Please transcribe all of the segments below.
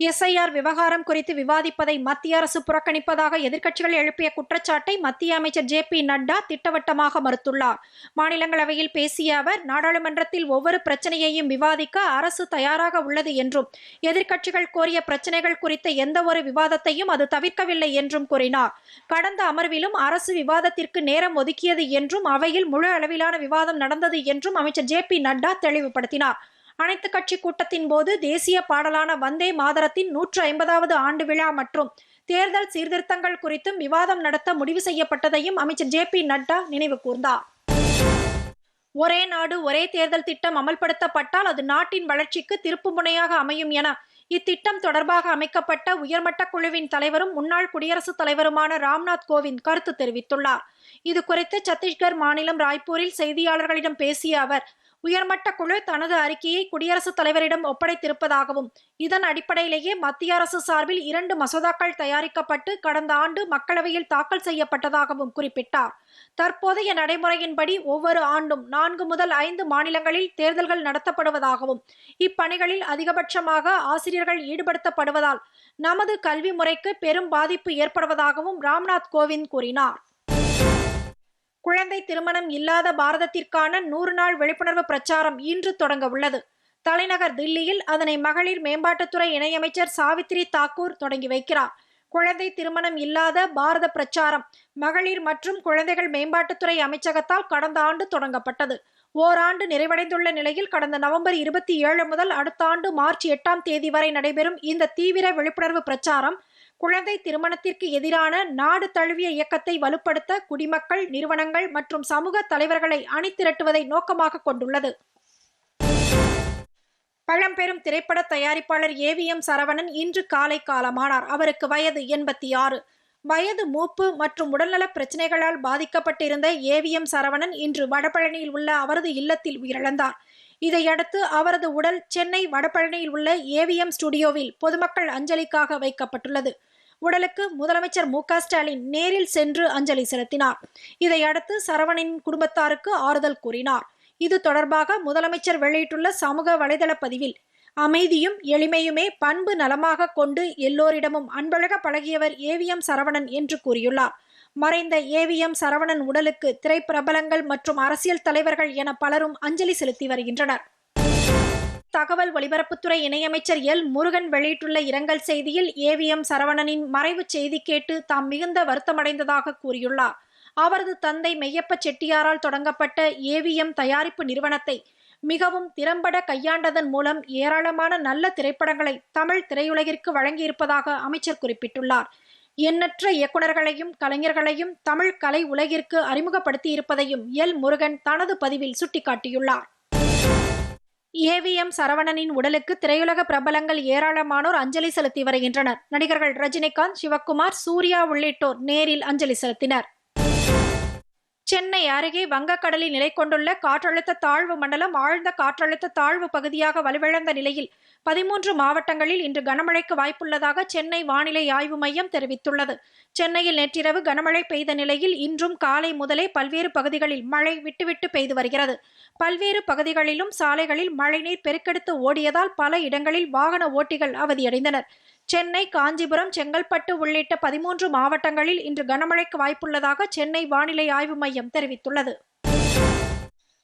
SIR விவகாரம் குறித்து விவாதிப்பதை மத்திய அரசு புறக்கணிப்பதாக எதிர்க்கட்சிகள் எழுப்பிய குற்றச்சாட்டை மத்திய அமைச்சர் ஜே பி நட்டா திட்டவட்டமாக மறுத்துள்ளார். மாநிலங்களவையில் பேசிய அவர் நாடாளுமன்றத்தில் ஒவ்வொரு பிரச்சனையையும் விவாதிக்க அரசு தயாராக உள்ளது என்றும் எதிர்க்கட்சிகள் கோரிய பிரச்சனைகள் குறித்த எந்த ஒரு விவாதத்தையும் அது தவிர்க்கவில்லை என்றும் கூறினார். கடந்த அமர்விலும் அரசு விவாதத்திற்கு நேரம் ஒதுக்கியது என்றும் அவையில் முழு அளவிலான விவாதம் நடந்தது என்றும் அமைச்சர் ஜே பி நட்டா தெளிவுபடுத்தினார். அனைத்து கட்சி கூட்டத்தின் போது தேசிய பாடலான வந்தே மாதரத்தின் நூற்று ஐம்பதாவது ஆண்டு விழா மற்றும் தேர்தல் சீர்திருத்தங்கள் குறித்தும் விவாதம் நடத்த முடிவு செய்யப்பட்டதையும் அமைச்சர் ஜே பி நட்டா நினைவு கூர்ந்தார். ஒரே நாடு ஒரே தேர்தல் திட்டம் அமல்படுத்தப்பட்டால் அது நாட்டின் வளர்ச்சிக்கு திருப்புமுனையாக அமையும் என இத்திட்டம் தொடர்பாக அமைக்கப்பட்ட உயர்மட்ட குழுவின் தலைவரும் முன்னாள் குடியரசுத் தலைவருமான ராம்நாத் கோவிந்த் கருத்து தெரிவித்துள்ளார். இது குறித்து சத்தீஸ்கர் மாநிலம் ராய்ப்பூரில் செய்தியாளர்களிடம் பேசிய அவர் உயர்மட்ட குழு தனது அறிக்கையை குடியரசுத் தலைவரிடம் ஒப்படைத்திருப்பதாகவும் இதன் அடிப்படையிலேயே மத்திய அரசு சார்பில் இரண்டு மசோதாக்கள் தயாரிக்கப்பட்டு கடந்த ஆண்டு மக்களவையில் தாக்கல் செய்யப்பட்டதாகவும் குறிப்பிட்டார். தற்போதைய நடைமுறையின்படி ஒவ்வொரு ஆண்டும் நான்கு முதல் ஐந்து மாநிலங்களில் தேர்தல்கள் நடத்தப்படுவதாகவும் இப்பணிகளில் அதிகபட்சமாக ஆசிரியர்கள் ஈடுபடுத்தப்படுவதால் நமது கல்வி முறைக்கு பெரும் பாதிப்பு ஏற்படுவதாகவும் ராம்நாத் கோவிந்த் கூறினார். குழந்தை திருமணம் இல்லாத பாரதத்திற்கான நூறு நாள் விழிப்புணர்வு பிரச்சாரம் இன்று தொடங்க உள்ளது. தலைநகர் தில்லியில் அதனை மகளிர் மேம்பாட்டுத்துறை இணையமைச்சர் சாவித்ரி தாக்கூர் தொடங்கி வைக்கிறார். குழந்தை திருமணம் இல்லாத பாரத பிரச்சாரம் மகளிர் மற்றும் குழந்தைகள் மேம்பாட்டுத்துறை அமைச்சகத்தால் கடந்த ஆண்டு தொடங்கப்பட்டது. ஓராண்டு நிறைவடைந்துள்ள நிலையில் கடந்த நவம்பர் இருபத்தி ஏழு முதல் அடுத்த ஆண்டு மார்ச் எட்டாம் தேதி வரை நடைபெறும் இந்த தீவிர விழிப்புணர்வு பிரச்சாரம் குழந்தை திருமணத்திற்கு எதிரான நாடு தழுவிய இயக்கத்தை வலுப்படுத்த குடிமக்கள் நிறுவனங்கள் மற்றும் சமூக தலைவர்களை அணிதிரட்டுவதை நோக்கமாக கொண்டுள்ளது. பழம்பெரும் திரைப்பட தயாரிப்பாளர் ஏவிஎம் சரவணன் இன்று காலை காலமானார். அவருக்கு வயது எண்பத்தி ஆறு. வயது மூப்பு மற்றும் உடல்நல பிரச்சனைகளால் பாதிக்கப்பட்டிருந்த ஏவிஎம் சரவணன் இன்று வடபழனியில் உள்ள அவரது இல்லத்தில் உயிரிழந்தார். இதையடுத்து அவரது உடல் சென்னை வடபழனியில் உள்ள ஏவிஎம் ஸ்டுடியோவில் பொதுமக்கள் அஞ்சலிக்காக வைக்கப்பட்டுள்ளது. உடலுக்கு முதலமைச்சர் மு ஸ்டாலின் நேரில் சென்று அஞ்சலி செலுத்தினார். இதையடுத்து சரவணின் குடும்பத்தாருக்கு ஆறுதல் கூறினார். இது தொடர்பாக முதலமைச்சர் வெளியிட்டுள்ள சமூக வலைதள பதிவில் அமைதியும் எளிமையுமே பண்பு நலமாக கொண்டு எல்லோரிடமும் அன்பழக பழகியவர் ஏவிஎம் சரவணன் என்று கூறியுள்ளார். மறைந்த ஏவிஎம் சரவணன் உடலுக்கு திரைப்பிரபலங்கள் மற்றும் அரசியல் தலைவர்கள் என பலரும் அஞ்சலி செலுத்தி வருகின்றனர். தகவல் ஒலிபரப்புத்துறை இணையமைச்சர் எல். முருகன் வெளியிட்டுள்ள இரங்கல் செய்தியில் ஏவிஎம் சரவணனின் மறைவு செய்தி கேட்டு தாம் மிகுந்த வருத்தமடைந்ததாக கூறியுள்ளார். அவரது தந்தை மெய்யப்ப செட்டியாரால் தொடங்கப்பட்ட ஏவிஎம் தயாரிப்பு நிறுவனத்தை மிகவும் திறம்பட கையாண்டதன் மூலம் ஏராளமான நல்ல திரைப்படங்களை தமிழ் திரையுலகிற்கு வழங்கியிருப்பதாக அமைச்சர் குறிப்பிட்டுள்ளார். எண்ணற்ற இயக்குநர்களையும் கலைஞர்களையும் தமிழ் கலை உலகிற்கு அறிமுகப்படுத்தியிருப்பதையும் எல். முருகன் தனது பதிவில் சுட்டிக்காட்டியுள்ளார். ஏவிஎம் சரவணனின் உடலுக்கு திரையுலக பிரபலங்கள் ஏராளமானோர் அஞ்சலி செலுத்தி வருகின்றனர். நடிகர்கள் ரஜினிகாந்த் சிவக்குமார் சூர்யா உள்ளிட்டோர் நேரில் அஞ்சலி செலுத்தினர். சென்னை அருகே வங்கக்கடலில் நிலை கொண்டுள்ள காற்றழுத்த தாழ்வு மண்டலம் ஆழ்ந்த காற்றழுத்த தாழ்வு பகுதியாக வலுவிழந்த நிலையில் பதிமூன்று மாவட்டங்களில் இன்று கனமழைக்கு வாய்ப்புள்ளதாக சென்னை வானிலை ஆய்வு மையம் தெரிவித்துள்ளது. சென்னையில் நேற்றிரவு கனமழை பெய்த நிலையில் இன்றும் காலை முதலே பல்வேறு பகுதிகளில் மழை விட்டுவிட்டு பெய்து வருகிறது. பல்வேறு பகுதிகளிலும் சாலைகளில் மழைநீர் பெருக்கெடுத்து ஓடியதால் பல இடங்களில் வாகன ஓட்டிகள் அவதியடைந்தனர். சென்னை காஞ்சிபுரம் செங்கல்பட்டு உள்ளிட்ட பதிமூன்று மாவட்டங்களில் இன்று கனமழைக்கு வாய்ப்புள்ளதாக சென்னை வானிலை ஆய்வு மையம் தெரிவித்துள்ளது.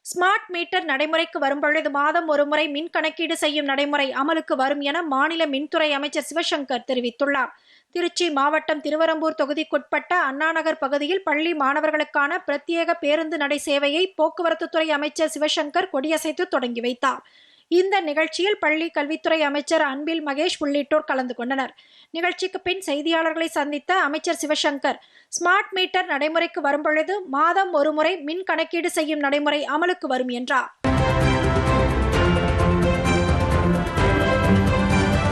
ஸ்மார்ட் மீட்டர் நடைமுறைக்கு வரும்பொழுது மாதம் ஒருமுறை மின் கணக்கீடு செய்யும் நடைமுறை அமலுக்கு வரும் என மாநில மின்துறை அமைச்சர் சிவசங்கர் தெரிவித்துள்ளார். திருச்சி மாவட்டம் திருவரம்பூர் தொகுதிக்குட்பட்ட அண்ணாநகர் பகுதியில் பள்ளி மாணவர்களுக்கான பிரத்யேக பேருந்து நடை சேவையை போக்குவரத்துத்துறை அமைச்சர் சிவசங்கர் கொடியசைத்து தொடங்கி வைத்தார். இந்த நிகழ்ச்சியில் பள்ளி கல்வித்துறை அமைச்சர் அன்பில் மகேஷ் உள்ளிட்டோர் கலந்து கொண்டனர். நிகழ்ச்சிக்கு பின் செய்தியாளர்களை சந்தித்த அமைச்சர் சிவசங்கர் ஸ்மார்ட் மீட்டர் நடைமுறைக்கு வரும்பொழுது மாதம் ஒருமுறை மின் கணக்கீடு செய்யும் நடைமுறை அமலுக்கு வரும் என்றார்.